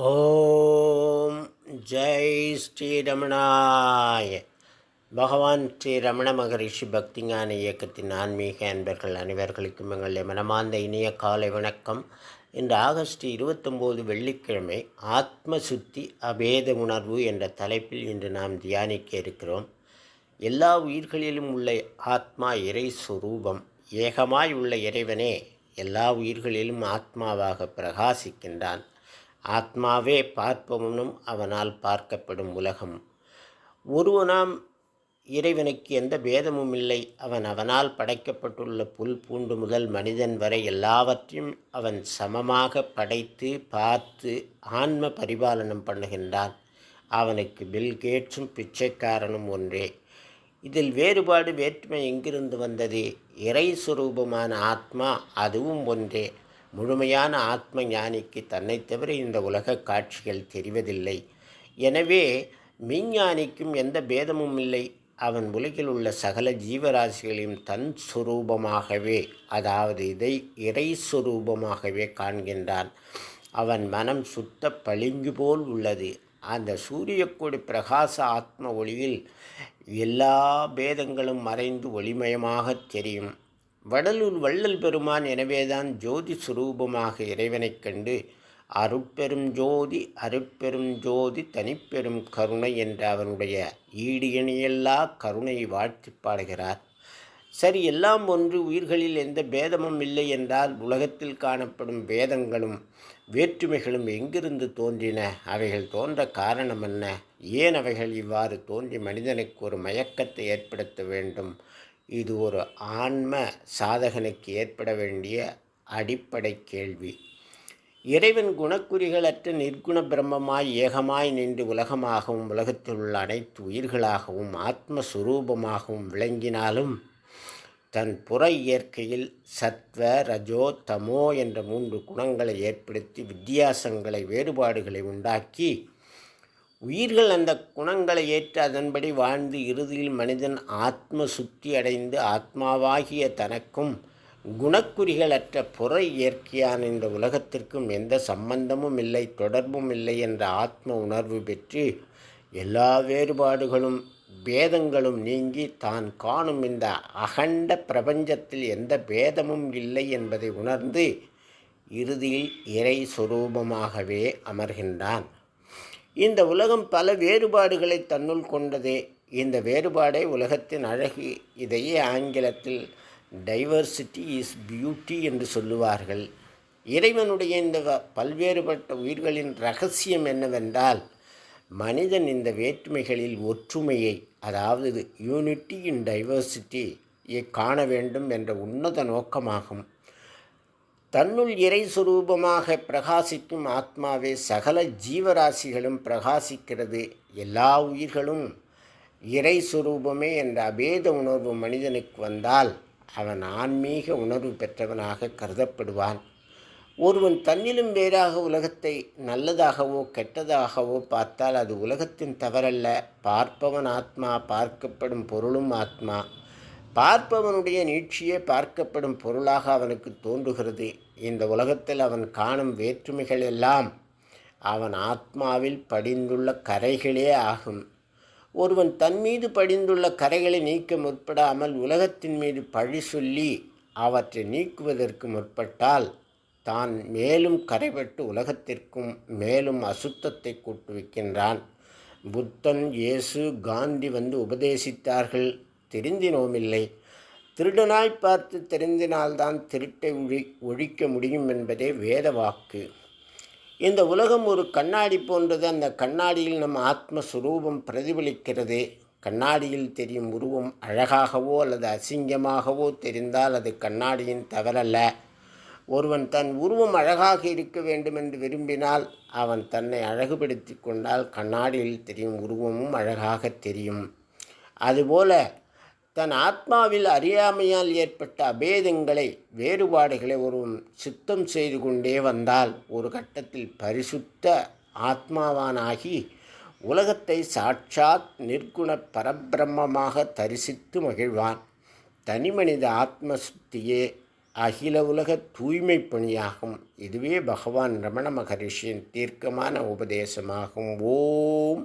ஓம் ஜெய் ஸ்ரீரமணாய. பகவான் ஸ்ரீ ரமண மகரிஷி பக்திஞான இயக்கத்தின் ஆன்மீக அன்பர்கள் அனைவர்களுக்கும் எங்களுடைய மனமார்ந்த இனிய காலை வணக்கம். இன்று ஆகஸ்ட் இருபத்தொம்போது வெள்ளிக்கிழமை ஆத்ம சுத்தி அபேத உணர்வு என்ற தலைப்பில் இன்று நாம் தியானிக்க இருக்கிறோம். எல்லா உயிர்களிலும் உள்ள ஆத்மா இறை சுரூபம். ஏகமாய் உள்ள இறைவனே எல்லா உயிர்களிலும் ஆத்மாவாக பிரகாசிக்கின்றான். ஆத்மாவே பார்ப்பவனும் அவனால் பார்க்கப்படும் உலகம். ஒருவனாம் இறைவனுக்கு எந்த பேதமும் இல்லை. அவன் அவனால் படைக்கப்பட்டுள்ள புல் பூண்டு முதல் மனிதன் வரை எல்லாவற்றையும் அவன் சமமாக படைத்து பார்த்து ஆன்ம பரிபாலனம் பண்ணுகின்றான். அவனுக்கு பில்கேட்ஸும் பிச்சைக்காரனும் ஒன்றே. இதில் வேறுபாடு வேற்றுமை எங்கிருந்து வந்தது? இறை சுரூபமான ஆத்மா அதுவும் ஒன்றே. முழுமையான ஆத்ம ஞானிக்கு தன்னைத் தவிர இந்த உலக காட்சிகள் தெரிவதில்லை. எனவே மின்ஞானிக்கும் எந்த பேதமும் இல்லை. அவன் உலகில் உள்ள சகல ஜீவராசிகளையும் தன் சுரூபமாகவே அதாவது இதை இறை சுரூபமாகவே காண்கின்றான். அவன் மனம் சுத்த பளிங்கு போல் உள்ளது. அந்த சூரியக்கொடி பிரகாச ஆத்ம ஒளியில் எல்லா பேதங்களும் மறைந்து ஒளிமயமாக தெரியும். வடலூர் வள்ளல் பெருமான் எனவேதான் ஜோதி சுரூபமாக இறைவனைக் கண்டு அருட்பெரும் ஜோதி அருட்பெரும் ஜோதி தனிப்பெரும் கருணை என்ற அவனுடைய ஈடு இணையெல்லா கருணை வாழ்த்தி பாடுகிறார். சரி எல்லாம் ஒன்று உயிர்களில் எந்த பேதமும் இல்லை என்றால் உலகத்தில் காணப்படும் பேதங்களும் வேற்றுமைகளும் எங்கிருந்து தோன்றின? அவைகள் தோன்ற காரணம் என்ன? ஏன் அவைகள் இவ்வாறு தோன்றி மனிதனுக்கு ஒரு மயக்கத்தை ஏற்படுத்த வேண்டும்? இது ஒரு ஆன்ம சாதகனுக்கு ஏற்பட வேண்டிய அடிப்படை கேள்வி. இறைவன் குணக்குறிகளற்ற நிர்குண பிரம்மமாய் ஏகமாய் நின்று உலகமாகவும் உலகத்தில் உள்ள அனைத்து உயிர்களாகவும் ஆத்மஸ்வரூபமாகவும் விளங்கினாலும் தன் புற இயற்கையில் சத்வ ரஜோ தமோ என்ற மூன்று குணங்களை ஏற்படுத்தி வித்தியாசங்களை வேறுபாடுகளை உண்டாக்கி உயிர்கள் அந்த குணங்களை ஏற்று அதன்படி வாழ்ந்து இறுதியில் மனிதன் ஆத்ம சுத்தி அடைந்து ஆத்மாவாகிய தனக்கும் குணக்குறிகளற்ற புற இயற்கையான இந்த உலகத்திற்கும் எந்த சம்பந்தமும் இல்லை தொடர்பும் இல்லை என்ற ஆத்ம உணர்வு பெற்று எல்லா வேறுபாடுகளும் பேதங்களும் நீங்கி தான் காணும் இந்த அகண்ட பிரபஞ்சத்தில் எந்த பேதமும் இல்லை என்பதை உணர்ந்து இறுதியில் இறை சுரூபமாகவே அமர்கின்றான். இந்த உலகம் பல வேறுபாடுகளை தன்னுள் கொண்டதே. இந்த வேறுபாடே உலகத்தின் அழகு இதையே ஆங்கிலத்தில் டைவர்சிட்டி இஸ் பியூட்டி என்று சொல்லுவார்கள். இறைவனுடைய இந்த பல்வேறுபட்ட உயிர்களின் ரகசியம் என்னவென்றால் மனிதன் இந்த வேற்றுமைகளில் ஒற்றுமையை அதாவது யூனிட்டி இன் டைவர்சிட்டி காண வேண்டும் என்ற உன்னத நோக்கமாகும். தன்னுள் இறை சுரூபமாக பிரகாசிக்கும் ஆத்மாவே சகல ஜீவராசிகளும் பிரகாசிக்கிறது. எல்லா உயிர்களும் இறை சுரூபமே என்ற அபேத உணர்வு மனிதனுக்கு வந்தால் அவன் ஆன்மீக உணர்வு பெற்றவனாக கருதப்படுவான். ஒருவன் தன்னிலும் வேறாக உலகத்தை நல்லதாகவோ கெட்டதாகவோ பார்த்தால் அது உலகத்தின் தவறல்ல. பார்ப்பவன் ஆத்மா பார்க்கப்படும் பொருளும் ஆத்மா. பார்ப்பவனுடைய நீட்சியே பார்க்கப்படும் பொருளாக அவனுக்கு தோன்றுகிறது. இந்த உலகத்தில் அவன் காணும் வேற்றுமைகள் எல்லாம் அவன் ஆத்மாவில் படிந்துள்ள கரைகளே ஆகும். ஒருவன் தன் மீது படிந்துள்ள கரைகளை நீக்க முற்படாமல் உலகத்தின் மீது பழி சொல்லி அவற்றை நீக்குவதற்கு முற்பட்டால் தான் மேலும் கரைபட்டு உலகத்திற்கும் மேலும் அசுத்தத்தை கூட்டுவிக்கின்றான். புத்தன் இயேசு காந்தி வந்து உபதேசித்தார்கள். தெரிந்தினோமில்லை. திருடனாய் பார்த்து தெரிந்தினால்தான் திருட்டை ஒழி ஒழிக்க முடியும் என்பதே வேத வாக்கு. இந்த உலகம் ஒரு கண்ணாடி போன்றது. அந்த கண்ணாடியில் நம் ஆத்மஸ்வரூபம் பிரதிபலிக்கிறது. கண்ணாடியில் தெரியும் உருவம் அழகாகவோ அல்லது அசிங்கமாகவோ தெரிந்தால் அது கண்ணாடியின் தவறல்ல. ஒருவன் தன் உருவம் அழகாக இருக்க வேண்டும் என்று விரும்பினால் அவன் தன்னை அழகுபடுத்தி கொண்டால் கண்ணாடியில் தெரியும் உருவமும் அழகாக தெரியும். அதுபோல தன் ஆத்மாவில் அறியாமையால் ஏற்பட்ட அபேதங்களை வேறுபாடுகளை ஒருவன் சுத்தம் செய்து கொண்டே வந்தால் ஒரு கட்டத்தில் பரிசுத்த ஆத்மாவானாகி உலகத்தை சாட்சாத் நிற்குண பரபிரம்மமாக தரிசித்து மகிழ்வான். தனிமனித ஆத்ம சுத்தியே அகில உலக தூய்மை பணியாகும் இதுவே பகவான் ரமண மகரிஷியின் தீர்க்கமான உபதேசமாகும். ஓம்